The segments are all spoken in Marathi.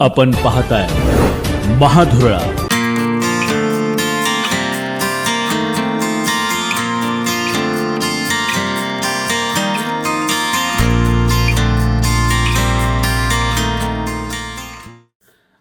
आपण पाहताय महाधुरळा.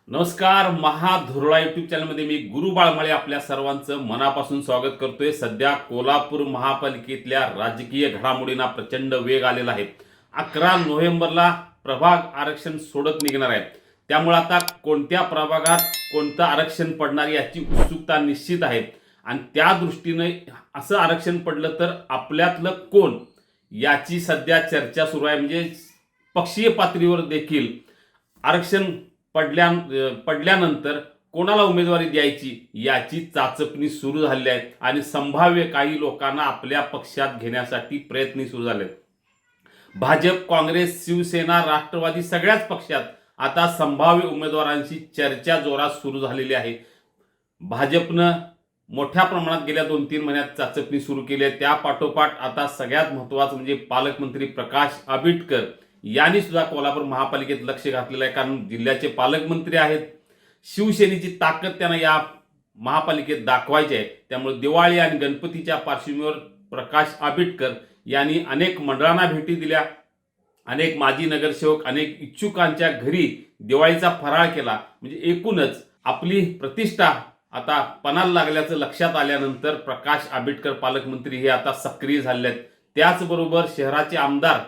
नमस्कार महाधुरळा युट्यूब चॅनलमध्ये मी गुरु बाळमाळे आपल्या सर्वांचं मनापासून स्वागत करतोय. सध्या कोल्हापूर महापालिकेतल्या राजकीय घडामोडींना प्रचंड वेग आलेला आहे. अकरा नोव्हेंबरला प्रभाग आरक्षण सोडत निघणार आहे. त्यामुळे आता कोणत्या प्रभागात कोणतं आरक्षण पडणार याची उत्सुकता निश्चित आहे. आणि त्या दृष्टीनं असं आरक्षण पडलं तर आपल्यातलं कोण? याची सध्या चर्चा सुरू आहे. म्हणजे पक्षीय पातळीवर देखील आरक्षण पडल्या पडल्यानंतर कोणाला उमेदवारी द्यायची याची चाचपणी सुरू झाली आहे. आणि संभाव्य काही लोकांना आपल्या पक्षात घेण्यासाठी प्रयत्न सुरू झाले भाजप काँग्रेस शिवसेना राष्ट्रवादी सगळ्याच पक्षात आता संभाव्य उमेदवारांशी चर्चा जोरात सुरू झालेली आहे. भाजपनं मोठ्या प्रमाणात गेल्या दोन तीन महिन्यात चाचपणी सुरू केली आहे. त्यापाठोपाठ आता सगळ्यात महत्त्वाचं म्हणजे पालकमंत्री प्रकाश आबिटकर यांनी सुद्धा कोल्हापूर महापालिकेत लक्ष घातलेलं आहे. कारण जिल्ह्याचे पालकमंत्री आहेत. शिवसेनेची ताकद त्यांना या महापालिकेत दाखवायची आहे. त्यामुळे दिवाळी आणि गणपतीच्या पार्श्वभूमीवर प्रकाश आबिटकर यांनी अनेक मंडळांना भेटी दिल्या. अनेक माजी नगरसेवक अनेक इच्छुकांच्या घरी दिवाळीचा फराळ केला. म्हणजे एकूणच आपली प्रतिष्ठा आता पणाला लागल्याचं लक्षात आल्यानंतर प्रकाश आंबेडकर पालकमंत्री हे आता सक्रिय झाले आहेत. त्याचबरोबर शहराचे आमदार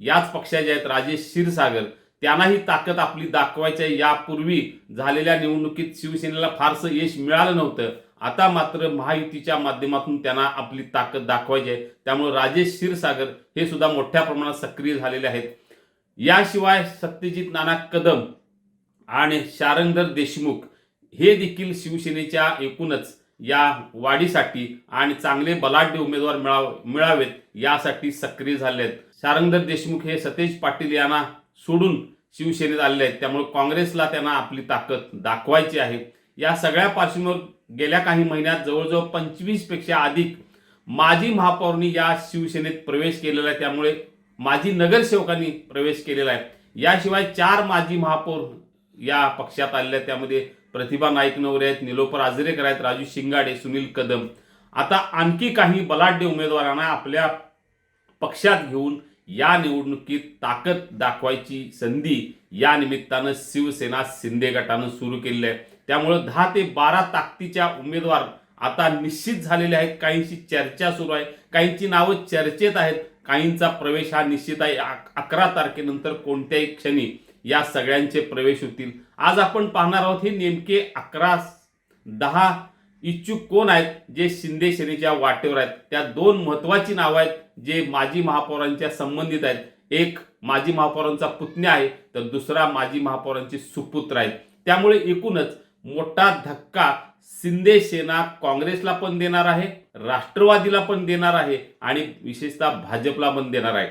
याच पक्षाचे आहेत राजेश क्षीरसागर. त्यांनाही ताकद आपली दाखवायची आहे. यापूर्वी झालेल्या निवडणुकीत शिवसेनेला फारसं यश मिळालं नव्हतं. आता मात्र महायुतीच्या माध्यमातून त्यांना आपली ताकद दाखवायची आहे. त्यामुळे राजेश क्षीरसागर हे सुद्धा मोठ्या प्रमाणात सक्रिय झालेले आहेत. याशिवाय सत्यजित नाना कदम आणि शारंगधर देशमुख हे देखील शिवसेनेच्या एकूणच या वाढीसाठी आणि चांगले बलाढ्य उमेदवार मिळाव मिळावेत यासाठी सक्रिय झाले आहेत. शारंगधर देशमुख हे सतेज पाटील यांना सोडून शिवसेनेत आलेले आहेत. त्यामुळे काँग्रेसला त्यांना आपली ताकद दाखवायची आहे. या सगळ्या पार्श्वभूमीवर गेल्या काही महिन्यात जवळजवळ पंचवीसपेक्षा अधिक माजी महापौरांनी या शिवसेनेत प्रवेश केलेला आहे. त्यामुळे माजी नगरसेवकांनी प्रवेश केलेला आहे. याशिवाय चार माजी महापौर या पक्षात आलेले आहेत. त्यामध्ये प्रतिभा नाईक नवरे आहेत निलोपर आजरेकर आहेत राजू शिंगाडे सुनील कदम. आता आणखी काही बलाढ्य उमेदवारांना आपल्या पक्षात घेऊन या निवडणुकीत ताकद दाखवायची संधी या निमित्तानं शिवसेना शिंदे गटानं सुरू केलेली आहे. त्यामुळं दहा ते बारा ताकदीच्या उमेदवार आता निश्चित झालेले आहेत. काहींची चर्चा सुरू आहे. काहींची नावं चर्चेत आहेत. काहींचा प्रवेश हा निश्चित आहे. अक- अकरा तारखेनंतर कोणत्याही क्षणी या सगळ्यांचे प्रवेश होतील. आज आपण पाहणार आहोत हे नेमके अकरा दहा इच्छुक कोण आहेत जे शिंदे सेनेच्या वाटेवर आहेत. त्या दोन महत्वाची नावं आहेत जे माजी महापौरांच्या संबंधित आहेत. एक माजी महापौरांचा पुतण्या आहे तर दुसरा माजी महापौरांचे सुपुत्र आहेत. त्यामुळे एकूणच मोठा धक्का शिंदे सेना काँग्रेसला पण देणार आहे राष्ट्रवादीला पण देणार आहे आणि विशेषतः भाजपला पण देणार आहे.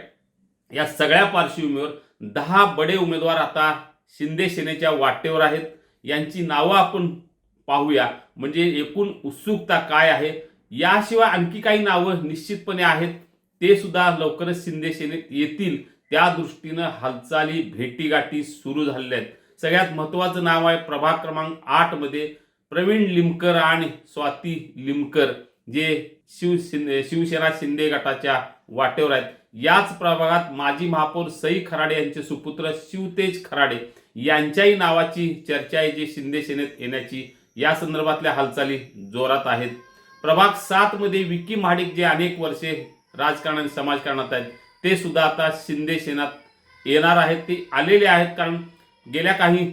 या सगळ्या पार्श्वभूमीवर दहा बडे उमेदवार आता शिंदे सेनेच्या वाटेवर आहेत. यांची नावं आपण पाहूया. म्हणजे एकूण उत्सुकता काय आहे? याशिवाय आणखी काही नावं निश्चितपणे आहेत. ते सुद्धा लवकरच शिंदे सेनेत येतील. त्या दृष्टीनं हालचाली भेटीगाठी सुरू झालेल्या आहेत. सगळ्यात महत्त्वाचं नाव आहे प्रभाग क्रमांक आठमध्ये प्रवीण लिमकर आणि स्वाती लिमकर जे शिव शिंदे शिवसेना शिंदे गटाच्या वाटेवर आहेत. याच प्रभागात माजी महापौर सई खराडे यांचे सुपुत्र शिवतेज खराडे यांच्याही नावाची चर्चा आहे जी शिंदे सेनेत येण्याची. या संदर्भातल्या हालचाली जोरात आहेत. प्रभाग सातमध्ये विकी महाडिक जे अनेक वर्षे राजकारण आणि समाजकारणात आहेत ते सुद्धा आता शिंदे सेनात येणार आहेत. ते आलेले आहेत कारण गेल्या काही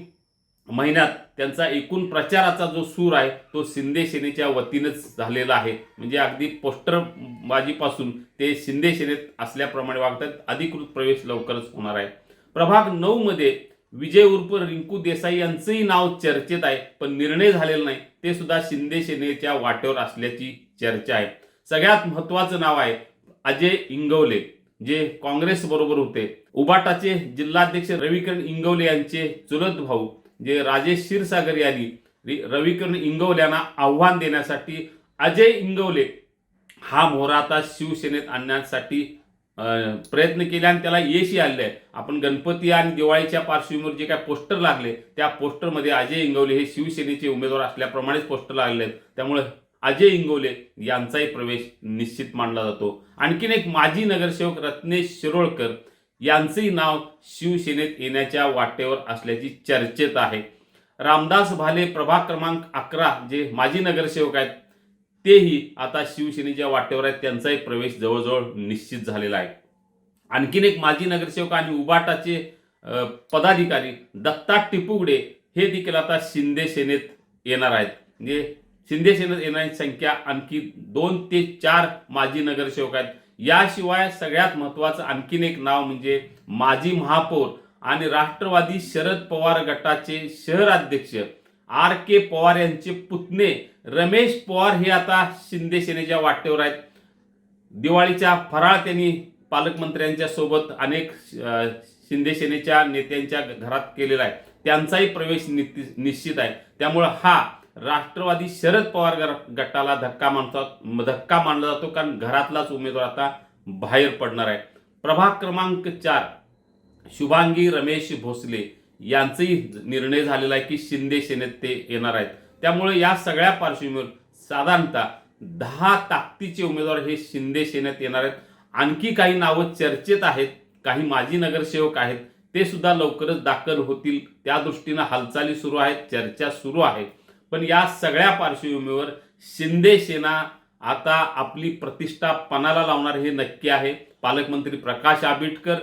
महिन्यात त्यांचा एकूण प्रचाराचा जो सूर आहे तो शिंदे सेनेच्या वतीनंच झालेला आहे. म्हणजे अगदी पोस्टरबाजीपासून ते शिंदे सेनेत असल्याप्रमाणे वागतात. अधिकृत प्रवेश लवकरच होणार आहे. प्रभाग नऊ मध्ये विजय उर्फ रिंकू देसाई यांचंही नाव चर्चेत आहे पण निर्णय झालेला नाही. ते सुद्धा शिंदे सेनेच्या वाटेवर असल्याची चर्चा आहे. सगळ्यात महत्वाचं नाव आहे अजय इंगवले. जे काँग्रेस बरोबर होते. उबाटाचे जिल्हाध्यक्ष रविकिरण इंगवले यांचे चुलत भाऊ जे राजेश क्षीरसागर यांनी रि- रविकिरण इंगवले यांना आव्हान देण्यासाठी अजय इंगवले हा मोहरा आता शिवसेनेत आणण्यासाठी प्रयत्न केले आणि त्याला यशही आले आहे. आपण गणपती आणि दिवाळीच्या पार्श्वभूमीवर जे काय पोस्टर लागले त्या पोस्टरमध्ये अजय इंगवले हे शिवसेनेचे उमेदवार असल्याप्रमाणेच पोस्टर लागले आहेत त्यामुळे अजय इंगोले यांचाही प्रवेश निश्चित मानला जातो. आणखीन एक माजी नगरसेवक रत्नेश शिरोळकर यांचंही नाव शिवसेनेत येण्याच्या वाटेवर असल्याची चर्चेत आहे. रामदास भाले प्रभाग क्रमांक अकरा जे माजी नगरसेवक आहेत तेही आता शिवसेनेच्या वाटेवर आहेत. त्यांचाही प्रवेश जवळजवळ निश्चित झालेला आहे. आणखीन एक माजी नगरसेवक आणि उबाटाचे पदाधिकारी दत्ता टिपुगडे हे देखील आता शिंदे सेनेत येणार आहेत. म्हणजे शिंदे सेनेत येणारी संख्या आणखी दोन ते चार माजी नगरसेवक आहेत. याशिवाय सगळ्यात महत्वाचं आणखीन एक नाव म्हणजे माजी महापौर आणि राष्ट्रवादी शरद पवार गटाचे शहर अध्यक्ष आर के पवार यांचे पुतणे रमेश पवार हे आता शिंदे सेनेच्या वाटेवर आहेत. दिवाळीच्या फराळ त्यांनी पालकमंत्र्यांच्या सोबत अनेक शिंदे सेनेच्या नेत्यांच्या घरात केलेला आहे. त्यांचाही प्रवेश निति- निश्चित आहे. त्यामुळं हा राष्ट्रवादी शरद पवार गटाला धक्का मानतात. धक्का मानला जातो कारण घरातलाच उमेदवार आता बाहेर पडणार आहे. प्रभाग क्रमांक चार शुभांगी रमेश भोसले यांचाही निर्णय झालेला आहे की शिंदे सेनेत ते येणार आहेत. त्यामुळे या सगळ्या पार्श्वभूमीवर साधारणतः दहा ताकदीचे उमेदवार हे शिंदे सेनेत येणार आहेत. आणखी काही नावं चर्चेत आहेत काही माजी नगरसेवक आहेत ते सुद्धा लवकरच दाखल होतील. त्या दृष्टीनं हालचाली सुरू आहेत चर्चा सुरू आहेत पण या सगळ्या पार्श्वभूमीवर शिंदे सेना आता आपली प्रतिष्ठा पणाला लावणार हे नक्की आहे. पालकमंत्री प्रकाश आंबेडकर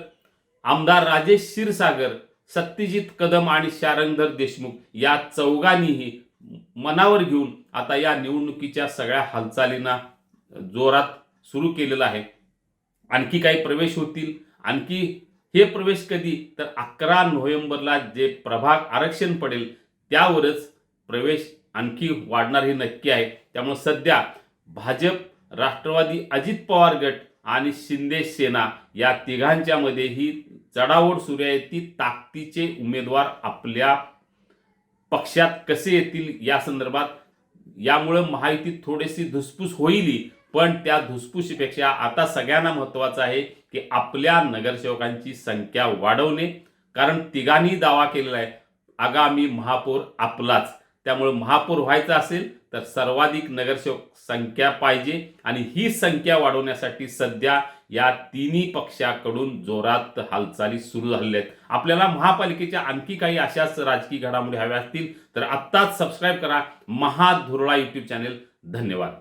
आमदार राजेश क्षीरसागर सत्यजित कदम आणि शारंगधर देशमुख या चौघांनीही मनावर घेऊन आता या निवडणुकीच्या सगळ्या हालचालींना जोरात सुरू केलेलं आहे. आणखी काही प्रवेश होतील. आणखी हे प्रवेश कधी? तर अकरा नोव्हेंबरला जे प्रभाग आरक्षण पडेल त्यावरच प्रवेश आणखी वाढणार हे नक्की आहे. त्यामुळे सध्या भाजप राष्ट्रवादी अजित पवार गट आणि शिंदे सेना या तिघांच्यामध्ये ही चढाओढ सुरू आहे. ती ताकदीचे उमेदवार आपल्या पक्षात कसे येतील या संदर्भात यामुळं माहिती थोडीशी धुसफूस होईली. पण त्या धुसफुशीपेक्षा आता सगळ्यांना महत्त्वाचं आहे की आपल्या नगरसेवकांची संख्या वाढवणे. कारण तिघांनी दावा केलेला आहे आगामी महापौर आपलाच. त्यामुळे महापौर व्हायचं असेल तर सर्वाधिक नगरसेवक संख्या पाहिजे आणि ही संख्या वाढवण्यासाठी सध्या या तिन्ही पक्षाकडून जोरात हालचाली सुरू झालेल्या आहेत. आपल्याला महापालिकेच्या आणखी काही अशाच राजकीय घडामोडी हव्या असतील तर आत्ताच सबस्क्राईब करा. महाधुरळा यूट्यूब चॅनेल धन्यवाद.